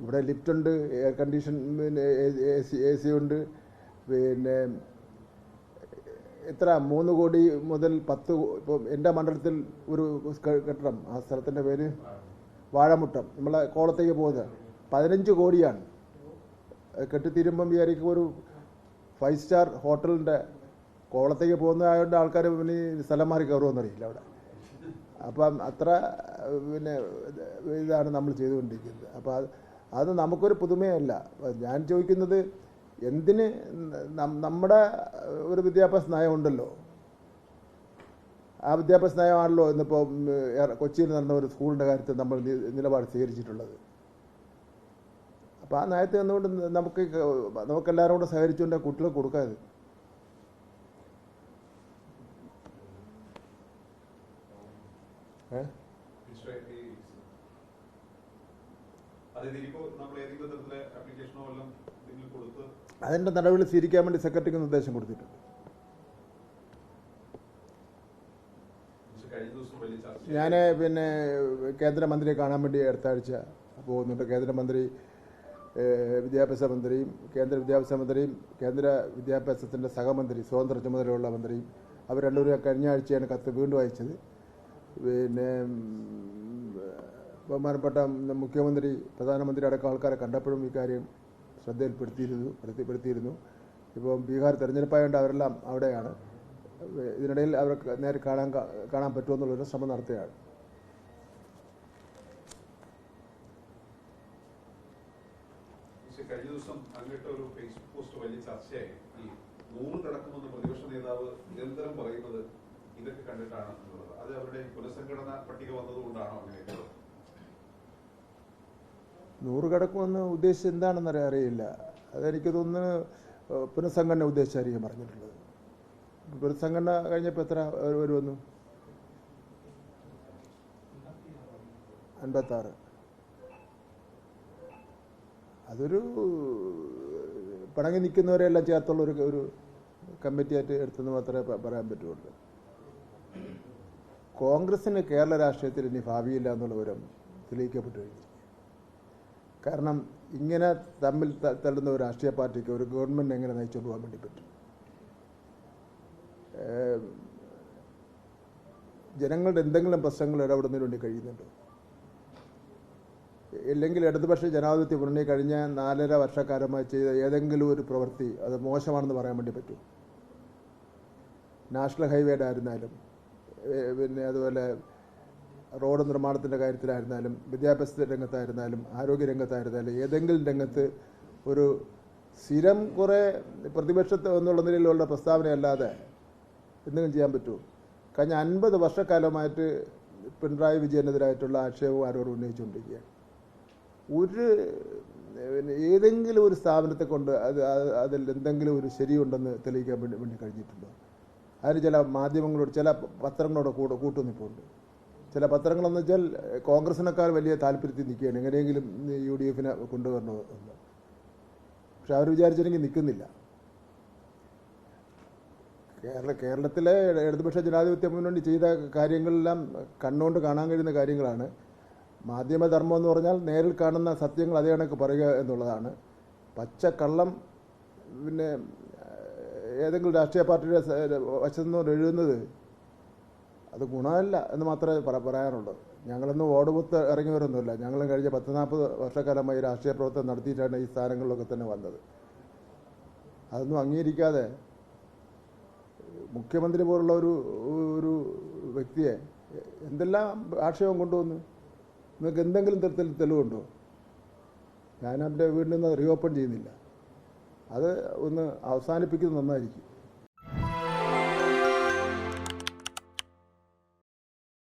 ഇവിടെ ലിഫ്റ്റ് ഉണ്ട് air condition പിന്നെ എ സി ഉണ്ട്. പിന്നെ എത്ര? മൂന്ന് കോടി മുതൽ പത്ത് ഇപ്പോൾ എന്റെ മണ്ഡലത്തിൽ ഒരു കെട്ടിടം ആ സ്ഥലത്തിന്റെ പേര് വാഴമുട്ടം. നമ്മളെ കോളത്തേക്ക് പോകുന്നത്. പതിനഞ്ച് കോടിയാണ്. കെട്ടിത്തീരുമ്പം വിചാരിക്കും ഒരു ഫൈവ് സ്റ്റാർ ഹോട്ടലിന്റെ കോളത്തേക്ക് പോകുന്നതായതുകൊണ്ട് ആൾക്കാർ പിന്നെ സ്ഥലം മാറി കയറുമെന്നറിയില്ല അവിടെ. അപ്പം അത്ര പിന്നെ ഇതാണ് നമ്മൾ ചെയ്തുകൊണ്ടിരിക്കുന്നത്. അപ്പോൾ അത് നമുക്കൊരു പുതുമയല്ല. ഞാൻ ചോദിക്കുന്നത് എന്തിന് നമ്മുടെ ഒരു വിദ്യാഭ്യാസ നയമുണ്ടല്ലോ. ആ വിദ്യാഭ്യാസ നയമാണല്ലോ ഇന്നിപ്പോൾ കൊച്ചിയിൽ നടന്ന ഒരു സ്കൂളിന്റെ കാര്യത്തിൽ നമ്മൾ നിലപാട് സ്വീകരിച്ചിട്ടുള്ളത്. അപ്പോൾ ആ നയത്തിൽ നിന്നുകൊണ്ട് നമുക്ക് നമുക്കെല്ലാവരും കൂടെ സഹകരിച്ചുകൊണ്ട് കുട്ടികൾക്ക് കൊടുക്കാതെ ഏഹ് അതിന്റെ നടപടി സ്വീകരിക്കാൻ വേണ്ടി സെക്രട്ടറിക്ക് നിർദ്ദേശം കൊടുത്തിട്ടുണ്ട്. ഞാൻ പിന്നെ കേന്ദ്രമന്ത്രിയെ കാണാൻ വേണ്ടി അടുത്ത ആഴ്ച പോകുന്നുണ്ട്. കേന്ദ്രമന്ത്രി വിദ്യാഭ്യാസ മന്ത്രിയും കേന്ദ്ര വിദ്യാഭ്യാസ മന്ത്രിയും കേന്ദ്ര വിദ്യാഭ്യാസത്തിന്റെ സഹമന്ത്രി സ്വതന്ത്ര ചുമതലയുള്ള മന്ത്രിയും അവർ രണ്ടുപേരും കഴിഞ്ഞ ആഴ്ചയാണ് കത്ത് വീണ്ടും അയച്ചത്. പിന്നെ ബഹുമാനപ്പെട്ട മുഖ്യമന്ത്രി പ്രധാനമന്ത്രി അടക്കം ആൾക്കാരെ കണ്ടപ്പോഴും ഇക്കാര്യം ശ്രദ്ധയിൽപ്പെടുത്തിയിരുന്നു പെടുത്തിപ്പെടുത്തിയിരുന്നു ഇപ്പോൾ ബീഹാർ തെരഞ്ഞെടുപ്പായതുകൊണ്ട് അവരെല്ലാം അവിടെയാണ്. ഇതിനിടയിൽ അവർക്ക് നേരെ കാണാൻ കാണാൻ പറ്റുമെന്നുള്ളൊരു ശ്രമം നടത്തുകയാണ്. കഴിഞ്ഞ ദിവസം അങ്ങോട്ട് ഒരു ഫേസ്ബുക്ക് പോസ്റ്റ് വലിയ ചർച്ചയായി. ഈ നൂറ് കടക്കുമെന്ന് പ്രതിപക്ഷ നേതാവ് നിരന്തരം പറയുന്നത് ഇതൊക്കെ കണ്ടിട്ടാണ് എന്നുള്ളത്. അത് അവരുടെ പുനഃസംഘടന പട്ടിക വന്നതുകൊണ്ടാണോ അങ്ങനെയൊക്കെ? നൂറ് കടക്കുമെന്ന് ഉദ്ദേശിച്ച് എന്താണെന്ന് അറിയില്ല. അതെനിക്ക് തോന്നുന്നു പുനഃസംഘടന ഉദ്ദേശിച്ചായിരിക്കും പറഞ്ഞിട്ടുള്ളത്. പുനഃസംഘടന കഴിഞ്ഞപ്പോൾ എത്ര വരു- വരുമെന്നു അൻപത്താറ്. അതൊരു പിണങ്ങി നിൽക്കുന്നവരെല്ലാം ചേർത്തുള്ള ഒരു ഒരു കമ്മിറ്റിയായിട്ട് എടുത്തെന്ന് മാത്രമേ പറയാൻ പറ്റുള്ളൂ. കോൺഗ്രസിന് കേരള രാഷ്ട്രീയത്തിൽ ഇനി ഭാവിയില്ല എന്നുള്ള വിവരം തെളിയിക്കപ്പെട്ടു കഴിഞ്ഞു. കാരണം ഇങ്ങനെ തമ്മിൽ തള്ളുന്ന ഒരു രാഷ്ട്രീയ പാർട്ടിക്ക് ഒരു ഗവൺമെന്റ് എങ്ങനെ നയിച്ചുകൊണ്ട് പോകാൻ വേണ്ടി പറ്റും? ജനങ്ങളുടെ എന്തെങ്കിലും പ്രശ്നങ്ങൾ ഇടപെടുന്നതിന് വേണ്ടി കഴിയുന്നുണ്ടോ? ഇല്ലെങ്കിൽ ഇടതുപക്ഷ ജനാധിപത്യ മുന്നണി കഴിഞ്ഞ നാലര വർഷക്കാലമായി ചെയ്ത ഏതെങ്കിലും ഒരു പ്രവൃത്തി അത് മോശമാണെന്ന് പറയാൻ വേണ്ടി പറ്റും? നാഷണൽ ഹൈവേയുടെ ആയിരുന്നാലും പിന്നെ അതുപോലെ റോഡ് നിർമ്മാണത്തിന്റെ കാര്യത്തിലായിരുന്നാലും വിദ്യാഭ്യാസ രംഗത്തായിരുന്നാലും ആരോഗ്യ രംഗത്തായിരുന്നാലും ഏതെങ്കിലും രംഗത്ത് ഒരു സ്ഥിരം കുറേ പ്രതിപക്ഷത്ത് എന്നുള്ള നിലയിലുള്ള പ്രസ്താവനയല്ലാതെ എന്തെങ്കിലും ചെയ്യാൻ പറ്റുമോ? കഴിഞ്ഞ അൻപത് വർഷക്കാലമായിട്ട് പിണറായി വിജയനെതിരായിട്ടുള്ള ആക്ഷേപവും ആരോടും ഉന്നയിച്ചുകൊണ്ടിരിക്കുകയാണ്. ഒരു പിന്നെ ഏതെങ്കിലും ഒരു സ്ഥാപനത്തെ കൊണ്ട് അത് അത് അതിൽ എന്തെങ്കിലും ഒരു ശരിയുണ്ടെന്ന് തെളിയിക്കാൻ വേണ്ടി വേണ്ടി കഴിഞ്ഞിട്ടുണ്ടോ? അതിന് ചില മാധ്യമങ്ങളോട് ചില പത്രങ്ങളോട് കൂടെ കൂട്ടുനിൽപ്പുണ്ട് ചില പത്രങ്ങളെന്ന് വെച്ചാൽ കോൺഗ്രസിനേക്കാൾ വലിയ താല്പര്യത്തിൽ നിൽക്കുകയാണ്. എങ്ങനെയെങ്കിലും യു ഡി എഫിനെ കൊണ്ടുവരണോ എന്ന്. പക്ഷെ അവർ വിചാരിച്ചില്ലെങ്കിൽ നിൽക്കുന്നില്ല. കേരള കേരളത്തിലെ ഇടതുപക്ഷ ജനാധിപത്യ മുന്നണി ചെയ്ത കാര്യങ്ങളെല്ലാം കണ്ണുകൊണ്ട് കാണാൻ കഴിയുന്ന കാര്യങ്ങളാണ്. മാധ്യമധർമ്മം എന്ന് പറഞ്ഞാൽ നേരിൽ കാണുന്ന സത്യങ്ങൾ അതേ കണക്ക് പറയുക എന്നുള്ളതാണ്. പച്ചക്കള്ളം പിന്നെ ഏതെങ്കിലും രാഷ്ട്രീയ പാർട്ടിയുടെ വശത്തുനിന്ന് വശത്തു എഴുതുന്നത് അത് ഗുണമല്ല എന്ന് മാത്രമേ പറ- പറയാനുള്ളൂ. ഞങ്ങളൊന്നും ഇറങ്ങി ഇറങ്ങിയവരൊന്നുമില്ല ഞങ്ങൾ കഴിഞ്ഞ പത്ത് നാൽപ്പത് വർഷക്കാലമായി രാഷ്ട്രീയ പ്രവർത്തനം നടത്തിയിട്ടാണ് ഈ സ്ഥാനങ്ങളിലൊക്കെ തന്നെ വന്നത്. അതൊന്നും അംഗീകരിക്കാതെ മുഖ്യമന്ത്രി പോലുള്ള ഒരു ഒരു വ്യക്തിയെ എന്തെല്ലാം ആക്ഷേപം കൊണ്ടുവന്നു? നിങ്ങൾക്ക് എന്തെങ്കിലും തരത്തിൽ തെളിവുണ്ടോ? ഞാൻ എന്റെ വീട്ടിൽ നിന്ന് റീഓപ്പൺ ചെയ്യുന്നില്ല. അത് ഒന്ന് അവസാനിപ്പിക്കുന്നത് നന്നായിരിക്കും.